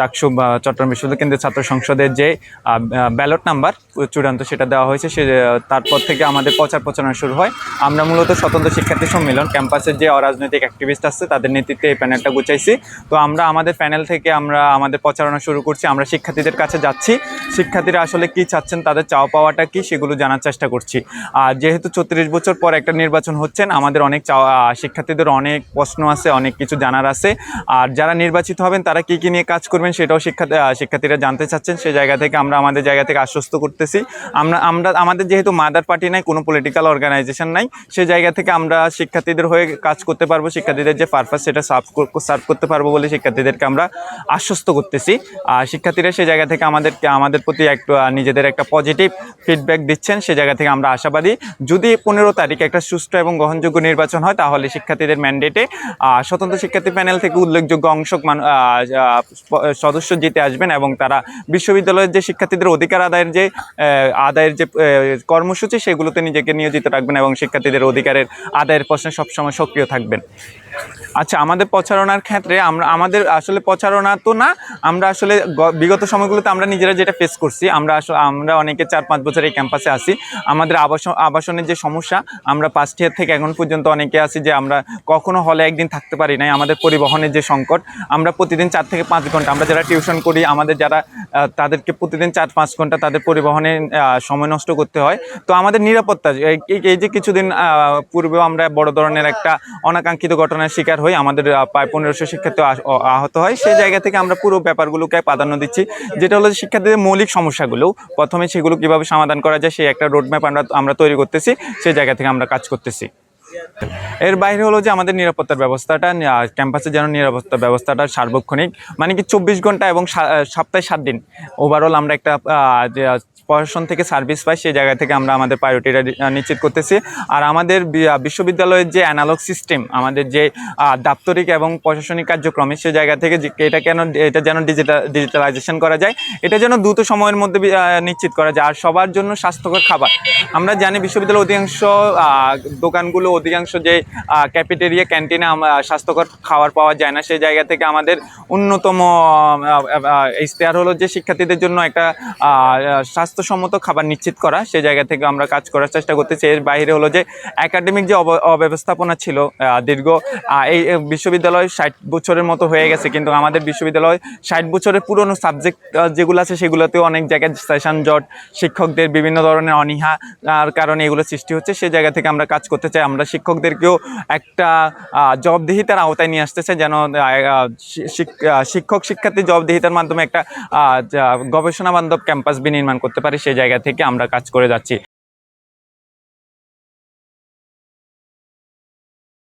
চাকসু চট্টগ্রাম বিশ্ববিদ্যালয় কেন্দ্রীয় ছাত্র সংসদের যে ব্যালট নাম্বার চূড়ান্ত সেটা দেওয়া হয়েছে। সে তারপর থেকে আমাদের প্রচার প্রচারণা শুরু হয়। আমরা মূলত স্বতন্ত্র শিক্ষার্থী সম্মেলন, ক্যাম্পাসের যে অরাজনৈতিক অ্যাক্টিভিস্ট আছে, তাদের নেতৃত্বে এই প্যানেলটা গুছাইছি। তো আমরা আমাদের প্যানেল থেকে আমরা আমাদের প্রচারণা শুরু করছি। আমরা শিক্ষার্থীদের কাছে যাচ্ছি। শিক্ষার্থীরা আসলে কি চাচ্ছেন, তাদের চাওয়া পাওয়াটা কি, সেগুলো জানার চেষ্টা করছি। আর যেহেতু ছত্রিশ বছর পর একটা নির্বাচন হচ্ছেন, আমাদের অনেক শিক্ষার্থীদের অনেক প্রশ্ন আছে, অনেক কিছু জানার আছে। আর যারা নির্বাচিত হবেন, তারা কি কি নিয়ে কাজ করবেন সেটাও শিক্ষার্থী শিক্ষার্থীরা জানতে চাচ্ছেন। সেই জায়গা থেকে আমরা আমাদের জায়গা থেকে আশ্বস্ত করতেছি। আমরা আমরা আমাদের যেহেতু মাদার পার্টি নাই, কোনো পলিটিক্যাল অর্গানাইজেশন নাই সেই জায়গা থেকে আমরা শিক্ষার্থীদের হয়ে কাজ করতে পারব, শিক্ষার্থীদের যে পারপাস সেটা সার্ভ সার্ভ করতে পারব বলে শিক্ষার্থীদেরকে আমরা আশ্বস্ত করতেছি। আর শিক্ষার্থীরা সেই জায়গা থেকে আমাদেরকে আমাদের প্রতি একটু নিজেদের একটা পজিটিভ ফিডব্যাক দিচ্ছেন সেই জায়গা থেকে আমরা আশাবাদী। যদি পনেরো তারিখ একটা সুষ্ঠু এবং গ্রহণযোগ্য নির্বাচন হয়, তাহলে শিক্ষার্থীদের ম্যান্ডেটে স্বতন্ত্র শিক্ষার্থী প্যানেল থেকে উল্লেখযোগ্য অংশ সদস্য জিতে আসবেন এবং তারা বিশ্ববিদ্যালয়ের যে শিক্ষার্থীদের অধিকার আদায়ের যে আদায়ের যে কর্মসূচি, সেগুলোতে নিজেকে নিয়োজিত রাখবেন এবং শিক্ষার্থীদের অধিকারের আদায়ের প্রশ্নে সবসময় সক্রিয় থাকবেন। আচ্ছা আমাদের প্রচারণার ক্ষেত্রে আমরা, আমাদের আসলে প্রচারণা তো না, আমরা আসলে বিগত সময়গুলোতে আমরা নিজেরা যেটা ফেস করছি, আমরা আসলে, আমরা অনেকে চার পাঁচ বছর এই ক্যাম্পাসে আসি আমাদের আবাসন আবাসনের যে সমস্যা, আমরা ফার্স্ট ইয়ার থেকে এখন পর্যন্ত অনেকে আছি যে আমরা কখনো হলে একদিন থাকতে পারি নাই, আমাদের পরিবহনের যে সংকট, আমরা প্রতিদিন চার থেকে পাঁচ ঘণ্টা, আমরা যারা টিউশন করি, আমাদের যারা তাদেরকে প্রতিদিন চার পাঁচ ঘণ্টা তাদের পরিবহনে সময় নষ্ট করতে হয়। তো আমাদের নিরাপত্তা, এই- যে কিছুদিন পূর্বেও আমরা বড় ধরনের একটা অনাকাঙ্ক্ষিত ঘটনার শিকার হই আমাদের প্রায় পনেরোশো শিক্ষার্থী আহ- আহ- আহত হয়। সেই জায়গা থেকে আমরা পুরো ব্যাপারগুলোকে প্রাধান্য দিচ্ছি। যেটা হলো শিক্ষার্থীদের মৌলিক সমস্যাগুলো, প্রথমে সেগুলো কীভাবে সমাধান করা যায়, সেই একটা রোডম্যাপ আমরা আমরা তৈরি করতেছি, সেই জায়গা থেকে আমরা কাজ করতেছি। এর বাইরে হলো যে আমাদের নিরাপত্তার ব্যবস্থাটা ক্যাম্পাসে যেন নিরাপত্তা ব্যবস্থাটা সার্বক্ষণিক। মানে কি চব্বিশ ঘণ্টা এবং সপ্তাহে সাত দিন। ওভারঅল আমরা একটা প্রশাসন থেকে সার্ভিস পাই সেই জায়গা থেকে আমরা আমাদের প্রায়োরিটিটা নিশ্চিত করতেছি। আর আমাদের বিশ্ববিদ্যালয়ের যে অ্যানালগ সিস্টেম আমাদের যে দাপ্তরিক এবং প্রশাসনিক কার্যক্রমে সেই জায়গা থেকে এটা কেন, এটা যেন ডিজিটাল ডিজিটালাইজেশন করা যায়, এটা যেন দ্রুত সময়ের মধ্যে নিশ্চিত করা যায়। আর সবার জন্য স্বাস্থ্যকর খাবার। আমরা জানি বিশ্ববিদ্যালয়ের অধিকাংশ দোকানগুলো অধিকাংশ যে ক্যাফেটেরিয়া ক্যান্টিনে স্বাস্থ্যকর খাবার পাওয়া যায় না, সেই জায়গা থেকে আমাদের অন্যতম ইশতেহার হলো যে শিক্ষার্থীদের জন্য একটা স্বাস্থ্যসম্মত খাবার নিশ্চিত করা। সেই জায়গা থেকে আমরা কাজ করার চেষ্টা করতেছি। এর বাইরে হলো যে একাডেমিক যে অব- অব্যবস্থাপনা ছিল দীর্ঘ এই বিশ্ববিদ্যালয় ষাট বছরের মতো হয়ে গেছে। কিন্তু আমাদের বিশ্ববিদ্যালয় ষাট বছরের পুরনো সাবজেক্ট যেগুলো আছে সেগুলোতেও অনেক জায়গায় সেশন জট, শিক্ষকদের বিভিন্ন ধরনের অনীহা আর কারণে এগুলো সৃষ্টি হচ্ছে। সেই জায়গা থেকে আমরা কাজ করতে চাই। আমরা শিক্ষকদেরকেও একটা জবাবদিহিতার আওতায় নিয়ে আসতেছে যেন শিক্ষক শিক্ষার্থী জবাবদিহিতার মাধ্যমে একটা গবেষণা বান্ধব ক্যাম্পাস বিনির্মাণ করতে পারি সেই জায়গা থেকে আমরা কাজ করে যাচ্ছি।